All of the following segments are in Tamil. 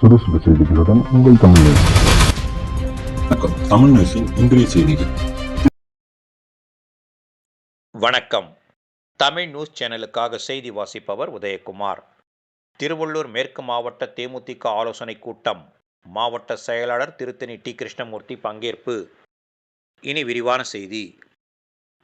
சுறுசுறு செய்திகளுடன் உங்கள் தமிழ் நியூஸ். வணக்கம். தமிழ் நியூஸின் இன்றைய செய்திகள். வணக்கம். தமிழ் நியூஸ் சேனலுக்காக செய்தி வாசிப்பவர் உதயகுமார். திருவள்ளூர் மேற்கு மாவட்ட தேமுதிக ஆலோசனை கூட்டம். மாவட்ட செயலாளர் திருத்தணி டி. கிருஷ்ணமூர்த்தி பங்கேற்பு. இனி விரிவான செய்தி.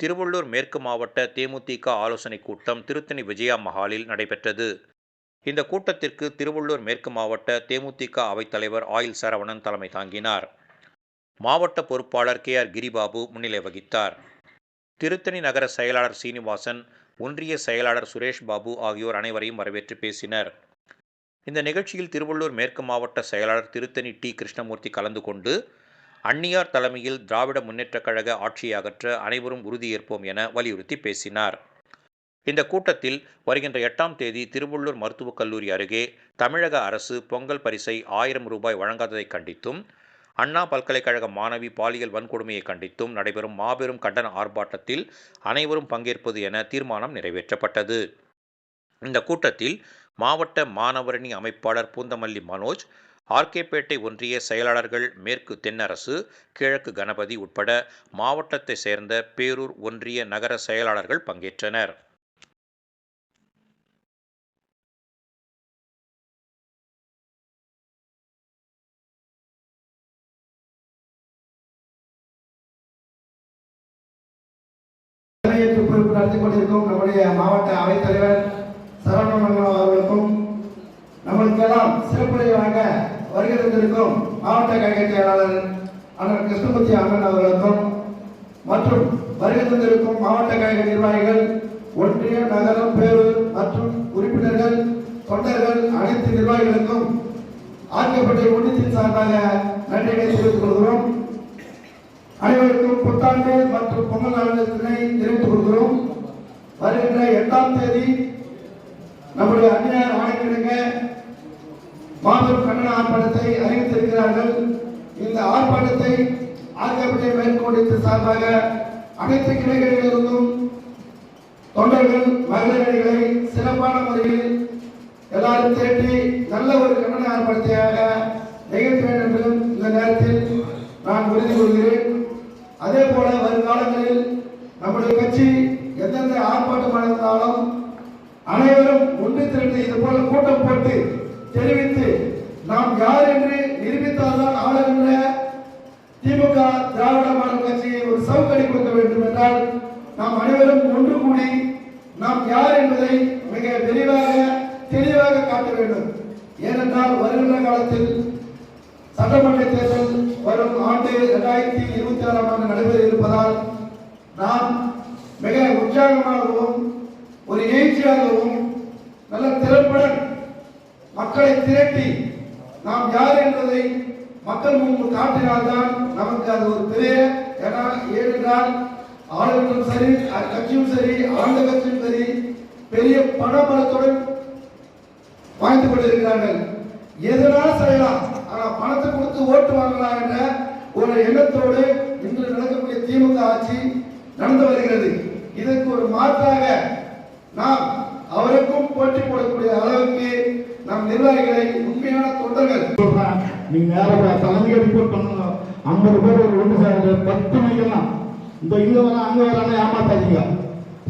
திருவள்ளூர் மேற்கு மாவட்ட தேமுதிக ஆலோசனை கூட்டம் திருத்தணி விஜயா மஹாலில் நடைபெற்றது. இந்த கூட்டத்திற்கு திருவள்ளூர் மேற்கு மாவட்ட தேமுதிக அவைத்தலைவர் ஆயில் சரவணன் தலைமை தாங்கினார். மாவட்ட பொறுப்பாளர் கே ஆர் கிரிபாபு முன்னிலை வகித்தார். திருத்தணி நகர செயலாளர் சீனிவாசன் ஒன்றிய செயலாளர் சுரேஷ் பாபு ஆகியோர் அனைவரையும் வரவேற்று பேசினர். இந்த நிகழ்ச்சியில் திருவள்ளூர் மேற்கு மாவட்ட செயலாளர் திருத்தணி டி. கிருஷ்ணமூர்த்தி கலந்து கொண்டு அந்நியார் தலைமையில் திராவிட முன்னேற்றக் கழக ஆட்சியை அகற்ற அனைவரும் உறுதியேற்போம் என வலியுறுத்தி பேசினார். இந்த கூட்டத்தில் வருகின்ற எட்டாம் தேதி திருவள்ளூர் மருத்துவக் கல்லூரி அருகே தமிழக அரசு பொங்கல் பரிசை ஆயிரம் ரூபாய் வழங்காததை கண்டித்தும் அண்ணா பல்கலைக்கழக மாணவி பாலியல் வன்கொடுமையை கண்டித்தும் நடைபெறும் மாபெரும் கண்டன ஆர்ப்பாட்டத்தில் அனைவரும் பங்கேற்பது என தீர்மானம் நிறைவேற்றப்பட்டது. இந்த கூட்டத்தில் மாவட்ட மாணவரணி அமைப்பாளர் பூந்தமல்லி மனோஜ் ஆர்கேபேட்டை ஒன்றிய செயலாளர்கள் மேற்கு தென்னரசு கிழக்கு கணபதி உட்பட மாவட்டத்தை சேர்ந்த பேரூர் ஒன்றிய நகர செயலாளர்கள் பங்கேற்றனர். நடத்தி கொண்டிருக்கும் நம்முடைய மாவட்ட அவைத்தலைவர் சரவணமங்கலம் அவர்களுக்கும் நம்மளுக்கெல்லாம் சிறப்புரை வழங்க வருகை தந்திருக்கும் மாவட்ட கழக செயலாளர் அண்ணன் கிருஷ்ணமூர்த்தி அண்ணன் அவர்களுக்கும் மற்றும் வருகை தந்திருக்கும் மாவட்ட கழக நிர்வாகிகள் ஒன்றிய நகரம் பேரூர் மற்றும் உறுப்பினர்கள் தொண்டர்கள் அனைத்து நிர்வாகிகளுக்கும் ஆக்கப்பட்ட ஒன்றியத்தின் சார்பாக நன்றிகளை தெரிவித்துக் கொள்கிறோம். அனைவருக்கும் புத்தாண்டு மற்றும் பொங்கல் நலத்தினை தெரிவித்துக் கொள்கிறோம். வருகின்ற எட்டாம் தேதி நம்முடைய அந்நியார் ஆணைக்கிழங்க மாபெரும் கண்டன ஆர்ப்பாட்டத்தை அறிவித்திருக்கிறார்கள். இந்த ஆர்ப்பாட்டத்தை ஆகியவற்றை மேற்கொண்டு சார்பாக அனைத்து கிளைகளிலிருந்தும் தொண்டர்கள் மகளிர்களை சிறப்பான முறையில் எல்லாரும் திரட்டி நல்ல ஒரு கண்டன ஆர்ப்பாட்டத்தையாக நிகழ்த்த வேண்டும் என்றும் இந்த நேரத்தில் நான் உறுதி கொள்கிறேன் அதே போல வருங்காலங்களில் நம்முடைய கட்சி எந்தெந்த ஆர்ப்பாட்டம் நடந்தாலும் அனைவரும் ஒன்று திரண்டு இது போல கூட்டம் போட்டு தெரிவித்து நாம் யார் என்று நிரூபித்தால்தான் ஆளுகின்ற திமுக திராவிட மாடல் கட்சியை ஒரு சவுக்கடி கொடுக்க வேண்டும் என்றால் நாம் அனைவரும் ஒன்று கூடி நாம் யார் என்பதை மிக விரிவாக தெளிவாக காட்ட வேண்டும். ஏனென்றால் வருகின்ற காலத்தில் சட்டமன்ற தேர்தல் வரும் ஆண்டு இரண்டாயிரத்தி இருபத்தி ஆறாம் ஆண்டு நடைபெற இருப்பதால் நாம் மிக உற்சாகமாகவும் ஒரு எழுச்சியாகவும் நல்ல திறப்புடன் மக்களை திரட்டி நாம் யார் என்பதை மக்கள் முன்பு காட்டினால்தான் நமக்கு அது ஒரு பெரிய ஏன்னா ஏனென்றால் ஆளுநரும் சரி கட்சியும் சரி ஆழ்ந்த கட்சியும் சரி பெரிய பணபலத்துடன் வாய்ந்து கொண்டிருக்கிறார்கள். எதனால் செய்யலாம்? ஆனா பணத்தை கொடுத்து ஓட்டு வாங்கலாம் என்ற ஒரு எண்ணத்தோடு இன்று நடக்கக்கூடிய திமுக ஆட்சி நடந்து வருகிறது. இதற்கு ஒரு மாற்றாக நாம் அவருக்கும் போட்டி போடக்கூடிய அளவுக்கு நம் நிர்வாகிகளை உண்மையான தொண்டர்கள். சொல்றேன் நீங்க நேரா தலைமையை ரிப்போர்ட் பண்ணுங்க ஐம்பது பேர் ஒரு ஒன்று சார் பத்து மணிக்கெல்லாம். இந்த இங்க வர அங்க வரான்னு ஏமாத்தாதீங்க.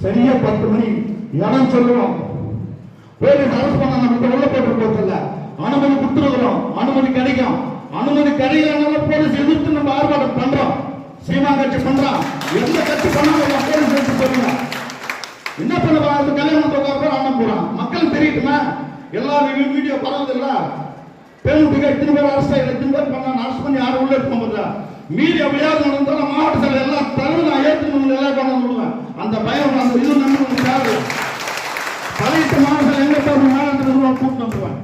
சரியா பத்து மணி. இடம் சொல்லுவோம். போலீஸ் அரசு பண்ண நம்ம உள்ள போட்டு போறதில்ல அனுமதி கொடுத்துருக்குறோம். அனுமதி கிடைக்கும். அனுமதி கிடைக்கலனால போலீஸ் எதிர்த்து நம்ம ஆர்ப்பாட்டம் பண்றோம். சீமா கட்சி பண்றோம் எந்த கட்சி பண்ணாலும் போலீஸ் எடுத்து சொல்லுங்க என்ன பண்ண அந்த கல்யாணம் உட்கார அண்ணன் போறான். மக்கள் தெரியட்டுமா எல்லா வீடியோ பரவுது இல்ல. பேருந்துக்கு எத்தனை பேர் அரசு எத்தனை பேர் பண்ணாங்க? அரசு பண்ணி யாரும் உள்ள இருக்க முடியல மீறி எப்படியாவது நடந்தாலும் மாவட்ட செயலர் எல்லாம் தலைவர் நான் ஏற்றுக்கணும் எல்லாம் கொண்டு விடுவேன் அந்த பயம் அந்த இது நம்ம யாரு தலையிட்ட மாவட்டத்தில் எங்க போய் மாவட்டத்தில் கூப்பிட்டு வந்துருவேன்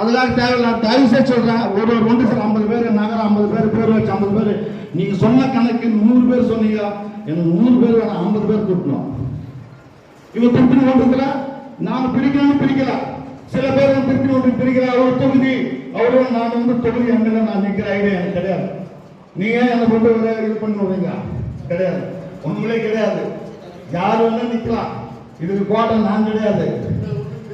அதுக்காக தேவையில்ல தயவுசே சொல்றேன். ஒரு ஒரு ஒன்று சார் ஐம்பது பேர் நகரம் ஐம்பது பேர் பேர் வச்சு ஐம்பது பேர். நீங்க சொன்ன கணக்கு நூறு பேர் சொன்னீங்க. எனக்கு நூறு பேர் வேணாம் ஐம்பது பேர் கூட்டணும். இவன் திருப்பி ஓட்டுல நாம பிரிக்கணும் பிரிக்கல. சில பேர் வந்து திருப்பி ஓட்டு பிரிக்கல. அவர் தொகுதி. அவரும் நான் வந்து தொகுதி எம்எல்ஏ நான் நிற்கிறேன் ஐடியா எனக்கு கிடையாது. நீங்க என்ன கொண்டு வர இது பண்ணி விடுங்க கிடையாது. உண்மையிலே கிடையாது. யார் வேணா நிக்கலாம். இதுக்கு கோட்டை நான் கிடையாது.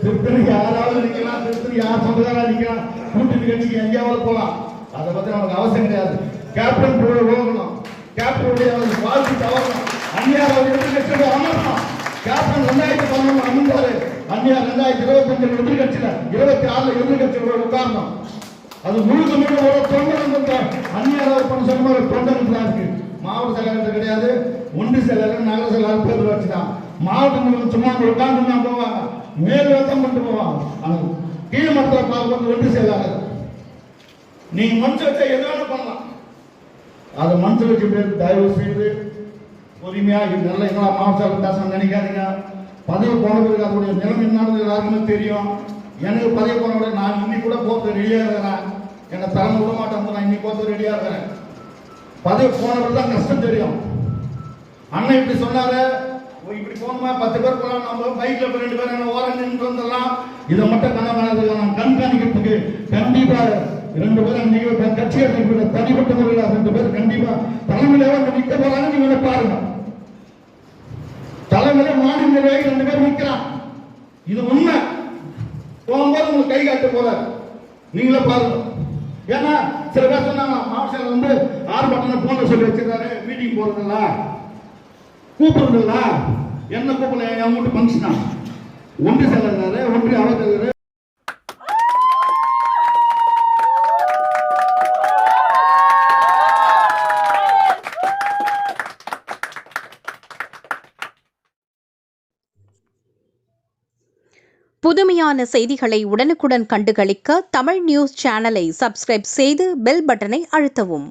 திருத்தணி யாராவது நிக்கலாம். திருத்தணி யார் சொந்தக்காரா நிக்கலாம். கூட்டணி கட்சிக்கு எங்கேயாவது போலாம் அதை பத்தி நமக்கு அவசியம் கிடையாது. கேப்டன் போகணும். கேப்டனுடைய அவருக்கு வாழ்க்கை தவறணும் அந்நியார் அவர் எதிர்கட்சியோட அமரணும் கேப்டன் ரெண்டாயிரத்தி பதினொன்று அமர்ந்தாரு அந்நியார் ரெண்டாயிரத்தி இருபத்தி அஞ்சு எதிர்கட்சியில இருபத்தி ஆறுல எதிர்கட்சியோட உட்காரணும் அது முழுக்க முழுக்க ஒரு தொண்டர் அந்நியார் அவர் பண்ண சொன்ன மாதிரி தொண்டர் தான் இருக்கு. மாவட்ட செயலாளர் கிடையாது. ஒன்று செயலாளர் நகர செயலாளர் பேர் வச்சுதான். மாவட்ட சும்மா அங்க உட்கார்ந்து தான் போவாங்க மேல் வேத்தம் பண்ணிட்டு போவாங்க ஆனா கீழ் மட்டத்தில் பார்க்கும்போது ஒன்று செயலாளர். நீங்க மனசு வச்சா எது பண்ணலாம். அதை மனசு வச்சுட்டு தயவு செய்து பொறுமையா இது நல்ல எங்களா மாவட்ட பேச நினைக்காதீங்க. பதவி போன பிறகு அதனுடைய நிலைமை என்னன்னு எல்லாருக்குமே தெரியும். எனக்கு பதவி போன விட நான் இன்னைக்கு கூட போக ரெடியா இருக்கிறேன். என்னை தலைமை விட மாட்டேன். நான் இன்னைக்கு போக ரெடியா இருக்கிறேன். பதவி போனவர்கள் தான் கஷ்டம் தெரியும். அண்ணன் இப்படி சொன்னாரு. ஓ, இப்படி போகணுமா? பத்து பேர் போகலாம். நம்ம பைக்ல போய் ரெண்டு பேர் என்ன ஓரம் நின்று வந்துடலாம். இதை மட்டும் கண்ண நான் கண்காணிக்கிறதுக்கு கண்டிப்பா ரெண்டு பேரும் நீங்க கட்சி தனிப்பட்ட முறையில் ரெண்டு பேர் கண்டிப்பா தலைமையில வந்து நிக்க போறாங்க நீங்க பாருங்க. தலைமையில மாநில நிர்வாகி ரெண்டு பேர் நிக்கிறான் இது உண்மை. போகும்போது உங்களுக்கு கை காட்ட போறாரு. நீங்களே பாருங்க. ஏன்னா சில பேர் சொன்னாங்க மாவட்டத்தில் வந்து ஆறு பட்டனை போன சொல்லி வச்சிருக்காரு. மீட்டிங் போறதில்ல கூப்பிடுறதில்ல என்ன கூப்பிடல? என் வீட்டு ஃபங்க்ஷனா ஒன்று செல்லுறாரு ஒன்று அவர் புதுமையான செய்திகளை உடனுக்குடன் கண்டுகளிக்க தமிழ் நியூஸ் சேனலை சப்ஸ்கிரைப் செய்து பெல் பட்டனை அழுத்தவும்.